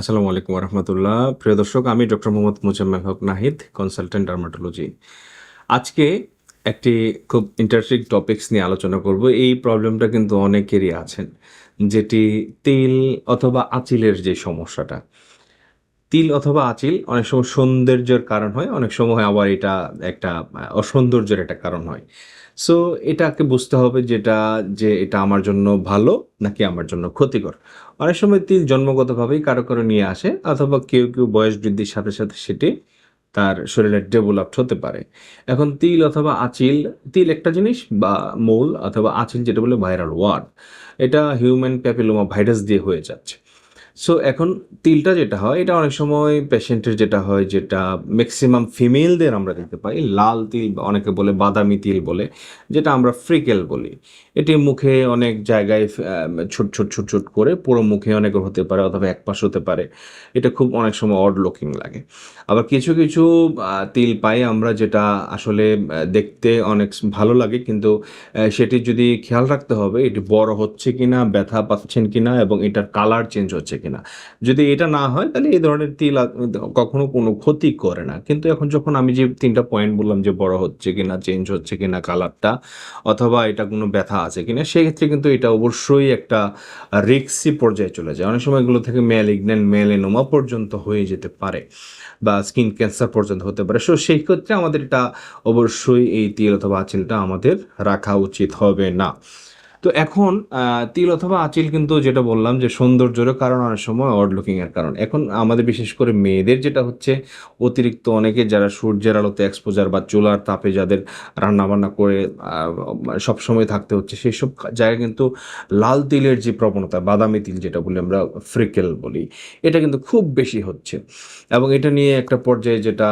আসসালামু আলাইকুম রহমতুল্লাহ প্রিয় দর্শক, আমি doctor Mohammad Muzammel Haque Nahid consultant dermatology আজকে একটি খুব ইন্টারেস্টিং টপিক্স নিয়ে আলোচনা করব। এই প্রবলেমটা কিন্তু অনেকেরই আছেন, যেটি তেল অথবা আঁচিলের যে সমস্যাটা। তিল অথবা আঁচিল অনেক সময় সৌন্দর্যের কারণ হয়, অনেক সময় আবার এটা একটা অসৌন্দর্যের একটা কারণ হয়। সো এটাকে বুঝতে হবে যেটা, যে এটা আমার জন্য ভালো নাকি আমার জন্য ক্ষতিকর। অনেক সময় তিল জন্মগতভাবেই কারও কারও নিয়ে আসে অথবা কেউ কেউ বয়স বৃদ্ধির সাথে সাথে সেটি তার শরীরে ডেভেলপড হতে পারে। এখন তিল অথবা আঁচিল, তিল একটা জিনিস বা মূল অথবা আঁচিল যেটা বলে ভাইরাল ওয়ার্ড, এটা হিউম্যান প্যাপিলোমা ভাইরাস দিয়ে হয়ে যাচ্ছে। সো এখন তিলটা যেটা হয়, এটা অনেক সময় পেশেন্টের যেটা হয়, যেটা ম্যাক্সিমাম ফিমেলদের আমরা দেখতে পাই, লাল তিল, অনেকে বলে বাদামি তিল বলে, যেটা আমরা ফ্রিকেল বলি। এটি মুখে অনেক জায়গায় ছোট ছোট ছোট ছোট করে পুরো মুখে অনেক হতে পারে, অথবা এক পাশ হতে পারে। এটা খুব অনেক সময় অড লুকিং লাগে। আবার কিছু কিছু তিল পাই আমরা যেটা আসলে দেখতে অনেক ভালো লাগে, কিন্তু সেটি যদি খেয়াল রাখতে হবে, এটি বড় হচ্ছে কিনা, ব্যথা পাচ্ছেন কিনা, এবং এটার কালার চেঞ্জ হচ্ছে কিনা। যদি এটা না হয়, তাহলে এই ধরনের তিল কখনো কোনো ক্ষতি করে না। কিন্তু এখন যখন আমি যে তিনটা পয়েন্ট বললাম যে বড় হচ্ছে কিনা চেঞ্জ হচ্ছে কিনা কালারটা অথবা এটা কোনো ব্যথা আছে কিনা, সেক্ষেত্রে কিন্তু এটা অবশ্যই একটা রিক্সি পর্যায়ে চলে যায়। অনেক সময় এগুলো থেকে ম্যালিগন্যান্ট মেলেনোমা পর্যন্ত হয়ে যেতে পারে বা স্কিন ক্যান্সার পর্যন্ত হতে পারে। সো সেই ক্ষেত্রে আমাদের এটা অবশ্যই এই তিল অথবা আঁচিলটা আমাদের রাখা উচিত হবে না। তো এখন তিল অথবা আঁচিল কিন্তু যেটা বললাম যে সৌন্দর্যের কারণ অনেক সময় অড লুকিং এর কারণ। এখন আমাদের বিশেষ করে মেয়েদের যেটা হচ্ছে, অতিরিক্ত অনেকে যারা সূর্যের আলোতে এক্সপোজার বা চুলার তাপে যাদের রান্না বান্না করে সব সময় থাকতে হচ্ছে, সেই সব জায়গায় কিন্তু লাল তিলের যে প্রবণতা, বাদামি তিল যেটা বলি আমরা, ফ্রিকেল বলি, এটা কিন্তু খুব বেশি হচ্ছে। এবং এটা নিয়ে একটা পর্যায়ে যেটা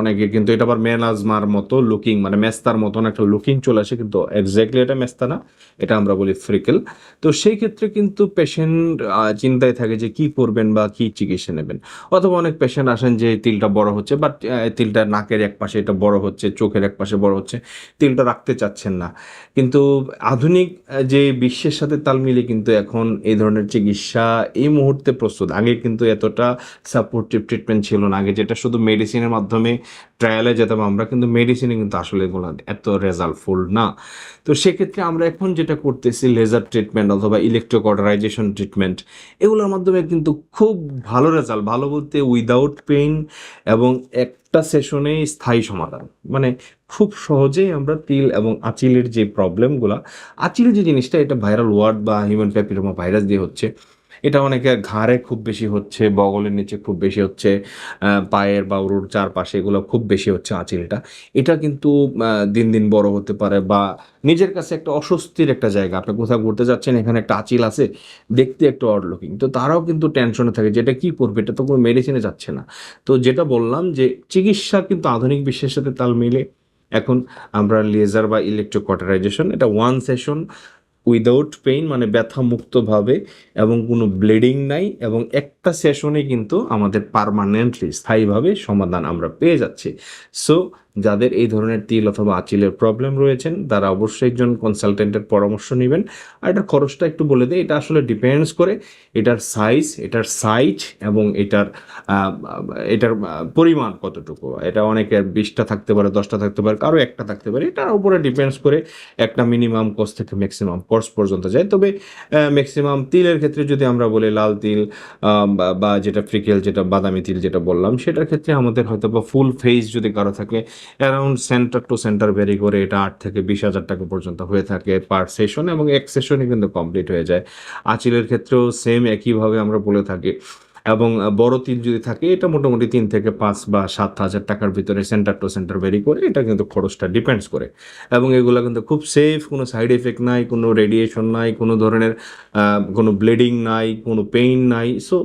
অনেকে কিন্তু এটা আবার মেলাজমার মতো লুকিং মানে মেস্তার মতন একটা লুকিং চলে আসে, কিন্তু এক্স্যাক্টলি এটা মেস্তা না, এটা আমরা বলি ফ্রিকেল। তো সেই ক্ষেত্রে কিন্তু পেশেন্ট চিন্তায় থাকে যে কি করবেন বা কি চিকিৎসা নেবেন। অথবা অনেক পেশেন্ট আসেন যে তিলটা বড় হচ্ছে বাট তিলটা নাকের এক পাশে এটা বড় হচ্ছে, চোখের এক পাশে বড় হচ্ছে, তিলটা রাখতে চাচ্ছেন না। কিন্তু আধুনিক যে বিশ্বের সাথে তাল মিলিয়ে কিন্তু এখন এই ধরনের চিকিৎসা এই মুহূর্তে প্রস্তুত। আগে কিন্তু এতটা সাপোর্টিভ ট্রিটমেন্ট ছিল না। আগে যেটা শুধু মেডিসিনের মাধ্যমে ট্রায়ালে যেতাম, আমরা কিন্তু মেডিসিনে কিন্তু আসলে এগুলো এত রেজাল্টফুল না। তো সেক্ষেত্রে আমরা এখন যেটা করতেছি লেজার ট্রিটমেন্ট অথবা ইলেকট্রোকর্ডারাইজেশন ট্রিটমেন্ট এগুলোর মাধ্যমে কিন্তু খুব ভালো রেজাল্ট ভালো বলতে উইদাউট পেইন এবং একটা সেশনে স্থায়ী সমাধান। মানে খুব সহজেই আমরা তিল এবং আঁচিলের যে প্রবলেমগুলো আঁচিল যে জিনিসটা, এটা ভাইরাল ওয়ার্ড বা হিউম্যান প্যাপিরোমা ভাইরাস দিয়ে হচ্ছে। এটা অনেকের ঘাড়ে খুব বেশি হচ্ছে, বগলের নিচে খুব বেশি হচ্ছে পায়ের বা উরুর চারপাশে এগুলো খুব বেশি হচ্ছে আঁচিলটা। এটা কিন্তু দিন দিন বড় হতে পারে বা নিজের কাছে একটা অস্বস্তির একটা জায়গা। আপনি কোথাও ঘুরতে যাচ্ছেন, এখানে একটা আঁচিল আছে, দেখতে একটু অড লুকিং তো তারাও কিন্তু টেনশনে থাকে যেটা কি করবে? এটা তো কোনো মেডিসিনে যাচ্ছে না। তো যেটা বললাম যে চিকিৎসা কিন্তু আধুনিক বিশ্বের সাথে তাল মিলে এখন আমরা লেজার বা ইলেকট্রোকটারাইজেশন এটা ওয়ান সেশন উইদাউট পেইন মানে ব্যথা মুক্তভাবে এবং কোনো ব্লিডিং নাই এবং একটা সেশনে কিন্তু আমাদের পারমানেন্টলি স্থায়ীভাবে সমাধান আমরা পেয়ে যাচ্ছি। সো যাদের এই ধরনের তিল অথবা আঁচিলের প্রবলেম রয়েছেন, তারা অবশ্যই একজন কনসালটেন্টের পরামর্শ নেবেন। আর এটার খরচটা একটু বলে দিই, এটা আসলে ডিপেন্ডস করে এটার সাইজ এটার সাইজ এবং এটার এটার পরিমাণ কতটুকু। এটা অনেকের বিশটা থাকতে পারে, দশটা থাকতে পারে, কারও একটা থাকতে পারে, এটার উপরে ডিপেন্ডস করে একটা মিনিমাম কস্ট থেকে ম্যাক্সিমাম কস্ট পর্যন্ত যায়। তবে ম্যাক্সিমাম তিলের ক্ষেত্রে যদি আমরা বলি লাল তিল বা যেটা ফ্রিকেল, যেটা বাদামি তিল যেটা বললাম, সেটার ক্ষেত্রে আমাদের হয়তো বা ফুল ফেস যদি কারও থাকে around centre to centre vary করে এটা আট থেকে বিশ হাজার টাকা পর্যন্ত হয়ে থাকে পার সেশন এবং এক সেশনে কিন্তু কমপ্লিট হয়ে যায়। আচিলের ক্ষেত্রেও সেম একইভাবে আমরা বলে থাকি। এবং বড় তিল যদি থাকে, এটা মোটামুটি তিন থেকে পাঁচ বা সাত হাজার টাকার ভিতরে সেন্টার টু সেন্টার ভেরি করে, এটা কিন্তু খরচটা ডিপেন্ডস করে। এবং এগুলো কিন্তু খুব সেফ কোনো সাইড এফেক্ট নাই, কোনো রেডিয়েশন নাই, কোনো ধরনের কোনো ব্লিডিং নাই, কোনো পেইন নাই। সো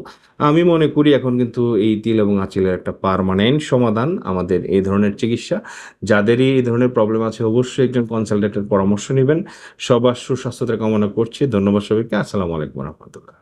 আমি মনে করি এখন কিন্তু এই তিল এবং আঁচিলের একটা পার্মানেন্ট সমাধান আমাদের এই ধরনের চিকিৎসা। যাদেরই এই ধরনের প্রবলেম আছে, অবশ্যই একজন কনসালটেন্টের পরামর্শ নেবেন। সবার সুস্বাস্থ্যতা কামনা করছি। ধন্যবাদ সবাইকে। আসসালামু আলাইকুম রহমতুল্লাহ।